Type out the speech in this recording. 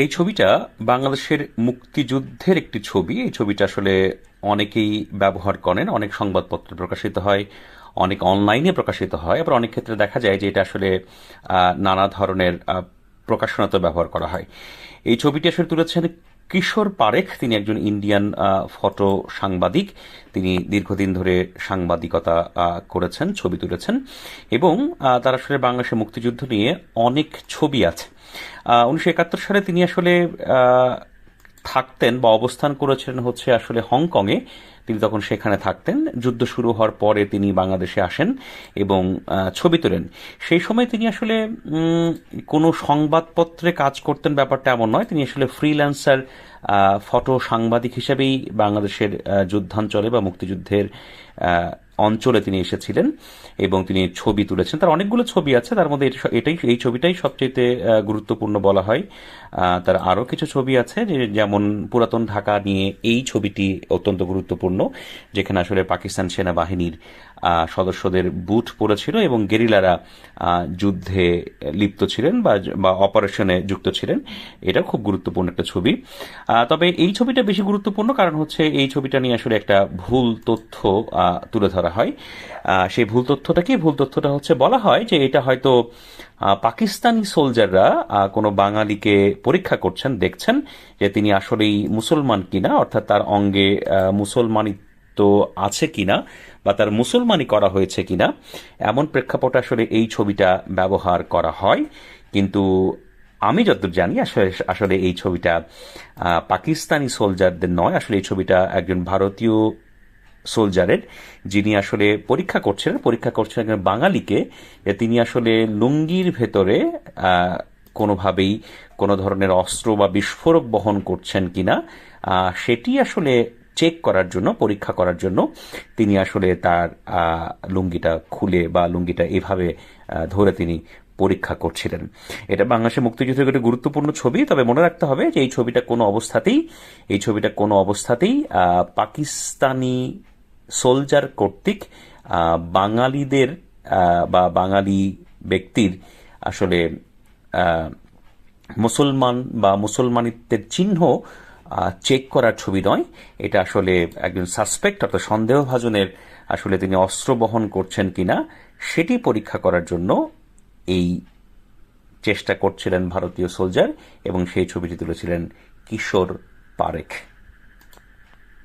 এই ছবিটা বাংলাদেশের মুক্তিযুদ্ধের একটি ছবি। এই ছবিটা আসলে অনেকেই ব্যবহার করেন, অনেক সংবাদপত্র প্রকাশিত হয়, অনেক অনলাইনে প্রকাশিত হয়। আবার অনেক ক্ষেত্রে দেখা যায় যে এটা আসলে নানা ধরনের প্রকাশনাতে ব্যবহার করা হয়। এই ছবিটি আসলে তুলেছেন কিশোর পারেখ, তিনি একজন ইন্ডিয়ান ফটো সাংবাদিক। তিনি দীর্ঘদিন ধরে সাংবাদিকতা করেছেন, ছবি তুলেছেন এবং তার আসলে বাংলাদেশের মুক্তিযুদ্ধ নিয়ে অনেক ছবি আছে। উনিশশো একাত্তর সালে তিনি আসলে থাকতেন বা অবস্থান করেছিলেন হচ্ছে আসলে হংকংয়ে। তিনি তখন সেখানে থাকতেন। যুদ্ধ শুরু হওয়ার পরে তিনি বাংলাদেশে আসেন এবং ছবি তোলেন। সেই সময় তিনি আসলে কোনো সংবাদপত্রে কাজ করতেন ব্যাপারটা এমন নয়। তিনি আসলে ফ্রিল্যান্সার ফটো সাংবাদিক হিসেবেই বাংলাদেশের যুদ্ধাঞ্চলে বা মুক্তিযুদ্ধের অঞ্চলে তিনি এসেছিলেন এবং তিনি ছবি তুলেছেন। তার অনেকগুলো ছবি আছে। তার মধ্যে এটাই, এই ছবিটাই সবচেয়ে গুরুত্বপূর্ণ বলা হয়। তার আরও কিছু ছবি আছে যেমন পুরাতন ঢাকা নিয়ে এই ছবিটি অত্যন্ত গুরুত্বপূর্ণ, যেখানে আসলে পাকিস্তান সেনাবাহিনীর সদস্যদের বুট পড়েছিল এবং গেরিলারা যুদ্ধে লিপ্ত ছিলেন বা অপারেশনে যুক্ত ছিলেন। এটা খুব গুরুত্বপূর্ণ একটা ছবি। তবে এই ছবিটা বেশি গুরুত্বপূর্ণ কারণ হচ্ছে এই ছবিটা নিয়ে আসলে একটা ভুল তথ্য তুলে ধরা হয়। সেই ভুল তথ্যটা কি ভুল তথ্যটা হচ্ছে বলা হয় যে এটা হয়তো পাকিস্তানি সোলজাররা কোনো বাঙালিকে পরীক্ষা করছেন দেখছেন যে তিনি আসলেই মুসলমান কিনা অর্থাৎ তার অঙ্গে আহ, মুসলমানিত্ব আছে কিনা বা তার মুসলমানি করা হয়েছে কিনা, এমন প্রেক্ষাপটে আসলে এই ছবিটা ব্যবহার করা হয়। কিন্তু আমি যতদূর জানি, আসলে আসলে এই ছবিটা পাকিস্তানি সোলজারদের নয়। আসলে এই ছবিটা একজন ভারতীয় সোলজারের, যিনি আসলে পরীক্ষা করছিলেন। পরীক্ষা করছিলেন একজন বাঙালিকে। তিনি আসলে লুঙ্গির ভেতরে কোনোভাবেই কোনো ধরনের অস্ত্র বা বিস্ফোরক বহন করছেন কিনা সেটি আসলে চেক করার জন্য, পরীক্ষা করার জন্য তিনি আসলে তার লুঙ্গিটা খুলে বা লুঙ্গিটা এভাবে ধরে তিনি পরীক্ষা করছিলেন। এটা বাংলাদেশের মুক্তিযুদ্ধের একটি গুরুত্বপূর্ণ ছবি, তবে মনে রাখতে হবে যে এই ছবিটা কোনো অবস্থাতেই, এই ছবিটা কোনো অবস্থাতেই পাকিস্তানি সোলজার কর্তৃক বাঙালিদের বা বাঙালি ব্যক্তির আসলে মুসলমান বা মুসলমানিত্বের চিহ্ন চেক করার ছবি নয়। এটা আসলে একজন সাসপেক্ট অর্থাৎ সন্দেহভাজনের আসলে তিনি অস্ত্র বহন করছেন কিনা, সেটি পরীক্ষা করার জন্য এই চেষ্টা করছিলেন ভারতীয় সোলজার এবং সেই ছবিটি তুলেছিলেন কিশোর পারেখ।